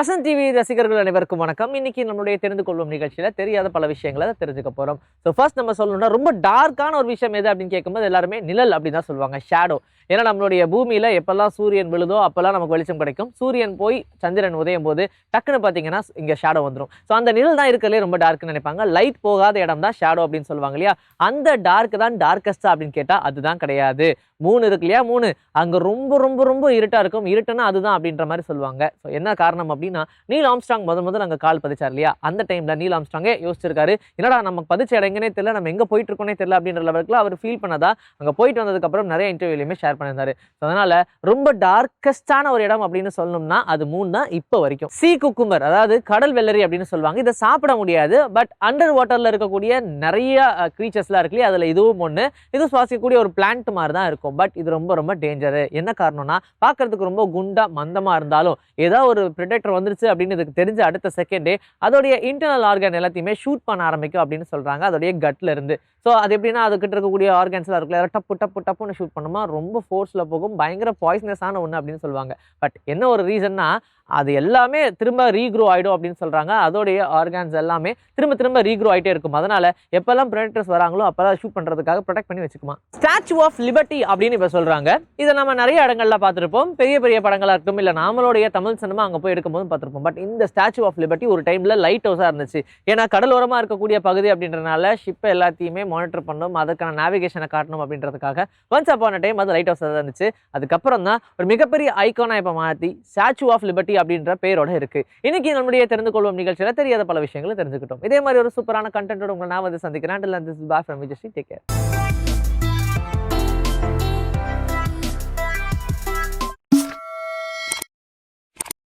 Vasanth TV ரசிகர்கள் அனைவருக்கும் வணக்கம். இன்னைக்கு நம்மளுடைய தெரிந்து கொள்வோம் நிகழ்ச்சியில் தெரியாத பல விஷயங்களை தெரிஞ்சுக்க போகிறோம் ஸோ ஃபர்ஸ்ட் நம்ம சொல்லணும்னா ரொம்ப டார்க்கான ஒரு விஷயம் எது அப்படின்னு கேட்கும்போது எல்லாருமே நிழல் அப்படின்னு தான் சொல்லுவாங்க ஷேடோ ஏன்னா நம்மளுடைய பூமியில் எப்பெல்லாம் சூரியன் விழுதோ அப்போல்லாம் நமக்கு வெளிச்சம் கிடைக்கும். சூரியன் போய் சந்திரன் உதயம் போது டக்குன்னு பார்த்தீங்கன்னா இங்கே ஷேடோ வந்துடும் ஸோ அந்த நிழல் தான் இருக்கிறதுலே ரொம்ப டார்க்னு நினைப்பாங்க. லைட் போகாத இடம் தான் ஷேடோ அப்படின்னு சொல்லுவாங்க இல்லையா? அந்த டார்க் தான் டார்க்கஸ்டா அப்படின்னு கேட்டால் அதுதான் கிடையாது. மூணு இருக்கு இல்லையா? மூணு. அங்கே ரொம்ப ரொம்ப ரொம்ப இருட்டாக இருக்கும். இருட்டுன்னா அதுதான் அப்படின்ற மாதிரி சொல்லுவாங்க. ஸோ என்ன காரணம் அப்படின்னு அப்படின்னா நீல் ஆம்ஸ்ட்ராங் முதல் முதல் அங்கே கால் பதிச்சார் இல்லையா? அந்த டைமில் நீல் ஆம்ஸ்ட்ராங்கே யோசிச்சிருக்காரு. என்னடா நமக்கு பதிச்ச இடம் எங்கனே தெரியல நம்ம எங்கே போயிட்டு இருக்கோனே தெரியல அப்படின்ற லெவலுக்கு அவர் ஃபீல் பண்ணதா அங்கே போயிட்டு வந்ததுக்கப்புறம் நிறைய இன்டர்வியூலையுமே ஷேர் பண்ணியிருந்தாரு. ஸோ அதனால் ரொம்ப டார்க்கஸ்டான ஒரு இடம் அப்படின்னு சொல்லணும்னா அது மூணு தான் இப்போ வரைக்கும். சீ குக்கும்பர் அதாவது கடல் வெள்ளரி அப்படின்னு சொல்லுவாங்க. இதை சாப்பிட முடியாது பட் அண்டர் வாட்டரில் இருக்கக்கூடிய நிறைய க்ரீச்சர்ஸ்லாம் இருக்கு இல்லையா? அதுல இதுவும் ஒன்று இது சுவாசிக்கக்கூடிய ஒரு பிளான்ட் மாதிரி தான் இருக்கும். பட் இது ரொம்ப ரொம்ப டேஞ்சரு என்ன காரணம்னா பார்க்கறதுக்கு ரொம்ப குண்டா மந்தமாக இருந்தாலும் ஏதோ ஒரு ப்ரிடெக்டர் வந்துருச்சு அப்படின்னு இதுக்கு தெரிஞ்ச அடுத்த செகண்டே அதோடைய இன்டர்னல் ஆர்கன் எல்லாத்தையுமே ஷூட் பண்ண ஆரம்பிக்கும் அப்படின்னு சொல்றாங்க. அதோடைய கட்ல இருந்து. ஸோ அது எப்படின்னா அதுக்கிட்ட இருக்கக்கூடிய ஆர்கன்ஸ்லாம் இருக்குல்ல டப்பு டப்பு டப்புன்னு ஷூட் பண்ணுமா? ரொம்ப ஃபோர்ஸில் போகும். பயங்கர பாய்ஸ்னஸான ஒன்று அப்படின்னு சொல்லுவாங்க. பட் என்ன ஒரு ரீசன்னா அது எல்லாமே திரும்ப ரீக்ரோ ஆகிடும் அப்படின்னு சொல்கிறாங்க அதோடைய ஆர்கான்ஸ் எல்லாமே திரும்ப திரும்ப ரீக்ரோ ஆகிட்டே இருக்கும். அதனால் எப்போல்லாம் ப்ரொடக்டர்ஸ் வராங்களோ அப்போல்லாம் ஷூட் பண்ணுறதுக்காக ப்ரொடெக்ட் பண்ணி வச்சுக்குமா? ஸ்டாச்சு ஆஃப் லிபர்ட்டி அப்படின்னு இப்போ சொல்கிறாங்க இதை நம்ம நிறைய இடங்கள்ல பார்த்துருப்போம். பெரிய பெரிய படங்களாக இருக்கும் இல்லை நம்மளுடைய தமிழ் சினிமா அங்கே போய் எடுக்கும்போது பார்த்துருப்போம். பட் இந்த ஸ்டாச்சு ஆஃப் லிபர்ட்டி ஒரு டைமில் லைட் ஹவுஸாக இருந்துச்சு. ஏன்னா கடலோரமாக இருக்கக்கூடிய பகுதி அப்படின்றனால ஷிப்பை எல்லாத்தையுமே மானிட்டர் பண்ணணும் அதுக்கான நேவிகேஷனை காட்டணும் அப்படின்றதுக்காக ஒன்ஸ் அப்பான டைம் அது லைட் ஹவுஸாக இருந்துச்சு. அதுக்கப்புறம் தான் ஒரு மிகப்பெரிய ஐக்கானாக இப்போ மாற்றி ஸ்டாச்சு ஆஃப் லிபர்ட்டி அப்படின்ற பேரோட இருக்குது இன்னைக்கு நம்முடைய தெரிந்து கொள்வோம் நிகழ்ச்சியில் தெரியாத பல விஷயங்களை தெரிஞ்சுக்கிட்டோம். இதே மாதிரி ஒரு சூப்பரான கண்டென்ட்டோட உங்களை நான் வந்து சந்திக்கிறேன். திஸ் பா ஃப்ரம் விஜய் டேக் கேர்